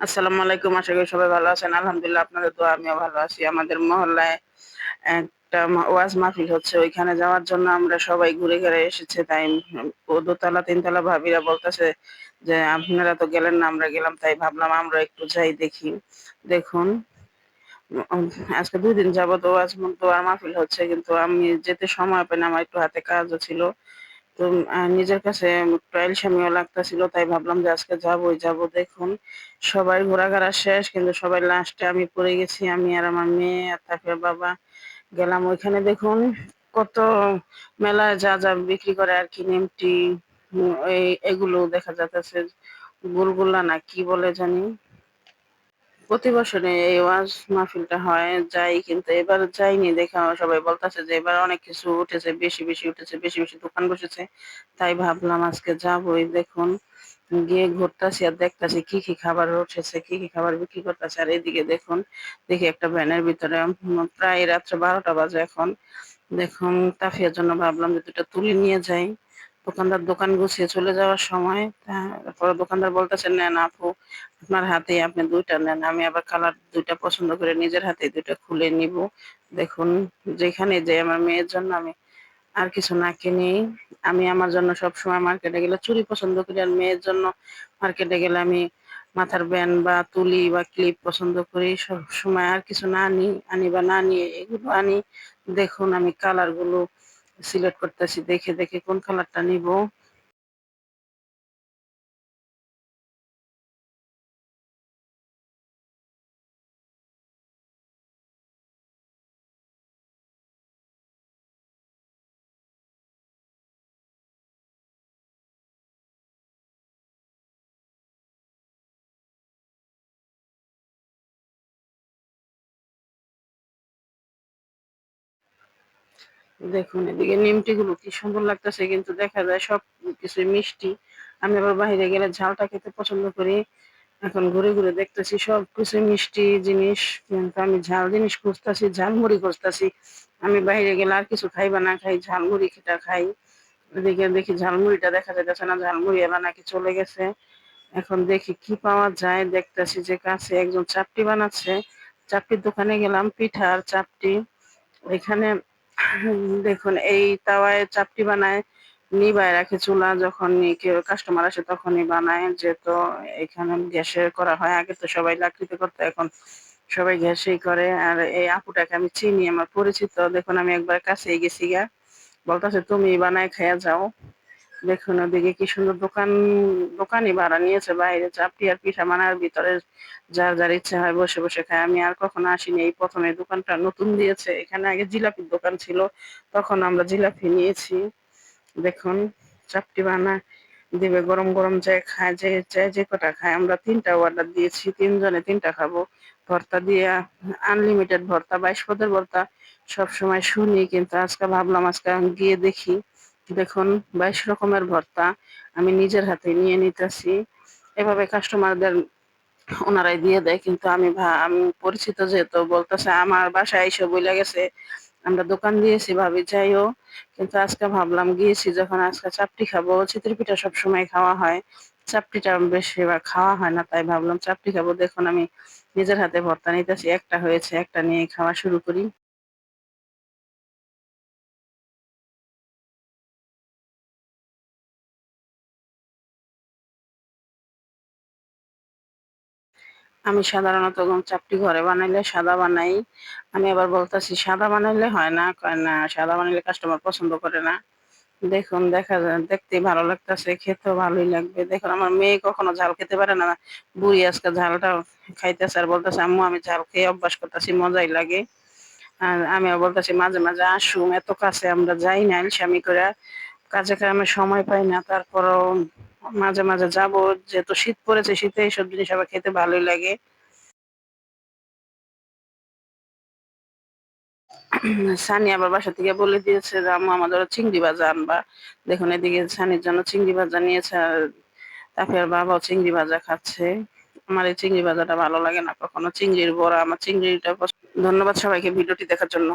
আসসালামু আলাইকুম, আশা করি সবাই ভালো আছেন। আলহামদুলিল্লাহ আপনাদের তো আমিও ভালো আছি। আমাদের মহল্লায় একটা ওয়াজ মাহফিল হচ্ছে। ওইখানে যাওয়ার জন্য আমরা সবাই ঘুরে ঘুরে এসেছে। তাই দোতলা, তিনতলা ভাবিরা বলতেছে যে, আপনারা তো গেলেন না, আমরা গেলাম। তাই ভাবলাম আমরা একটু যাই দেখি। দেখুন, আজকে দুই দিন যাবত ওয়াজ দোয়ার মাহফিল হচ্ছে, কিন্তু আমি যেতে সময় পাই না। আমার একটু হাতে কাজও ছিল। তো নিজের কাছে ট্রায়াল স্বামীও লাগতেছিল, তাই ভাবলাম যে আজকে যাবোই, যাব দেখুন। সবাই ঘোরাঘোরা শেষ, কিন্তু সবাই লাস্টে আমি পড়ে গেছি, আমি আর আমার মেয়ে আর তারপরে বাবা। গেলাম ওইখানে দেখুন, কত মেলায় যা যা বিক্রি করে আর কি, নিমটি এগুলো দেখা যাচ্ছে গুলগুলা না, কি বলে জানি। প্রতি বছরে এই ওয়াজ মাহফিলটা হয়, যাই, কিন্তু এবার যাইনি দেখা সবাই বলতেছে যে এবার অনেক কিছু উঠেছে, বেশি বেশি উঠেছে, বেশি বেশি দোকান বসেছে। তাই ভাবলাম আজকে যাবোই, দেখুন, গিয়ে ঘুরতেছি আর দেখতেছি কি কি খাবার উঠেছে, কি কি খাবার বিক্রি করতেছে। আর এদিকে দেখুন, দেখি একটা ভ্যানের ভিতরে প্রায় রাত্রে বারোটা বাজে এখন। দেখুন, তাফিয়ার জন্য ভাবলাম যে দুটা তুলে নিয়ে যাই। দোকানদার দোকান গুছিয়ে চলে যাওয়ার সময় তারপর দোকানদার বলতেছেন নেন আপু, আপনার হাতে আপনি দুইটা নেন, আমি আবার কালার দুইটা পছন্দ করে নিজের হাতে দুইটা খুলে নিব। দেখুন, যেখানে যে আমার মেয়ের জন্য আমি আর কিছু না কিনি, আমি আমার জন্য সব সময় মার্কেটে গেলে চুরি পছন্দ করি, আর মেয়ের জন্য মার্কেটে গেলে আমি মাথার ব্যান্ড বা তুলি বা ক্লিপ পছন্দ করি সব সময় আর কিছু না আনি আনি বা না নিয়ে এগুলো আনি। দেখুন, আমি কালারগুলো সিলেক্ট করতেছি দেখে দেখে কোন কালারটা নিব? দেখুন এদিকে নিমটি গুলো কি সুন্দর লাগতেছে, কিন্তু দেখা যায় সব কিছু মিষ্টি। আমি আবার বাইরে গেলে ঝালটা খেতে পছন্দ করি। এখন ঘুরে ঘুরে দেখতেছি সব কিছু মিষ্টি জিনিস, কিন্তু আমি ঝাল জিনিস খুঁজতেছি, ঝালমুড়ি খুঁজতেছি। আমি বাইরে গেলে আর কিছু খাই বা না খাই, ঝালমুড়ি খেটা খাই। এদিকে দেখি ঝালমুড়িটা দেখা যাচ্ছে না, ঝালমুড়ি এলা নাকি চলে গেছে। এখন দেখি কি পাওয়া যায়, দেখতেছি যে কাছে একজন চাপটি বানাচ্ছে। চাপটির দোকানে গেলাম পিঠা আর চাপটি। এখানে দেখুন, এই তাওয়ায় চাপটি বানায় নিবাই রাখে চুলা যখন কেউ কাস্টমার আসে তখনই বানায়, যেহেতু এখানে গ্যাসে করা হয়, আগে তো সবাই লাকড়িতে করতো, এখন সবাই গ্যাসেই করে। আর এই আপুটাকে আমি চিনি, আমার পরিচিত, দেখুন, আমি একবার কাছে গেছি গা বলতেছে, তুমি বানায় খাইয়া যাও। দেখুন ওদিকে কি সুন্দর দোকান, দোকানই ভাড়া নিয়েছে, বাইরে চাপটি আর পিঠা বানার ভিতরে যার যার ইচ্ছা হয় বসে বসে খায়। আমি আর কখনো আসিনি, এই প্রথমে দোকানটা নতুন দিয়েছে, এখানে আগে জিলাপির দোকান ছিল, তখন আমরা জিলাপি নিয়েছি। দেখুন, চাপটি বানা দিবে, গরম গরম যে খায়, যে চায়, যে কটা খায়, আমরা তিনটা অর্ডার দিয়েছি, তিনজনে তিনটা খাব। ভর্তা দিয়ে আনলিমিটেড ভর্তা, বাইশ পদের ভর্তা, সবসময় শুনি, কিন্তু আজকে ভাবলাম আজকে গিয়ে দেখি। দেখুন, বাইশ রকমের ভর্তা আমি নিজের হাতে নিয়ে নিতেছি। এভাবে কাস্টমারদের ওনারাই দিয়ে দেয়, কিন্তু আমি আমি পরিচিত যেহেতু বলতেছে, আমার বাসায় এসে বইলে গেছে, আমরা দোকান দিয়েছি ভাবি যাইও কিন্তু আজকে ভাবলাম, গিয়েছি যখন আজকে চাপটি খাব চিতরি পিঠা সবসময় খাওয়া হয়। চাপটিটা বেশি বা খাওয়া হয় না, তাই ভাবলাম চাপটি খাব। দেখুন, আমি নিজের হাতে ভর্তা নিতেছি, একটা হয়েছে, একটা নিয়ে খাওয়া শুরু করি। আমি সাধারণত চাপটি ঘরে বানাইলে সাদা বানাই। আমি আবার বলতেছি, সাদা বানাইলে হয় না? কয়, না, সাদা বানাইলে কাস্টমার পছন্দ করে না। দেখুন, দেখা দেখতে ভালো লাগতেছে, খেতেও ভালোই লাগবে। দেখুন, আমার মেয়ে কখনো ঝাল খেতে পারে না। বুড়ি আজকে ঝালটা খাইতেছে আর বলতেছে, আম্মু, আমি ঝাল খেয়ে অভ্যাস করতেছি, মজাই লাগে। আর আমি বলতেছি, মাঝে মাঝে আসুম এত কাছে আমরা যাই না স্বামী করে কাজে কামে সময় পাই না, তারপরও মাঝে মাঝে যাব, যেহেতু শীত পড়েছে শীতে এইসব জিনিস আবার খেতে ভালোই লাগে। সানি আবার বাসা থেকে বলে দিয়েছে যে, আম্মু আমাদের চিংড়ি ভাজা আনবা। দেখুন, এদিকে সানির জন্য চিংড়ি ভাজা নিয়েছে আর তারপরে বাবাও চিংড়ি ভাজা খাচ্ছে। আমার এই চিংড়ি ভাজাটা ভালো লাগে না কখনো। চিংড়ির বড়া, আমার চিংড়িটা ধন্যবাদ সবাইকে ভিডিওটি দেখার জন্য।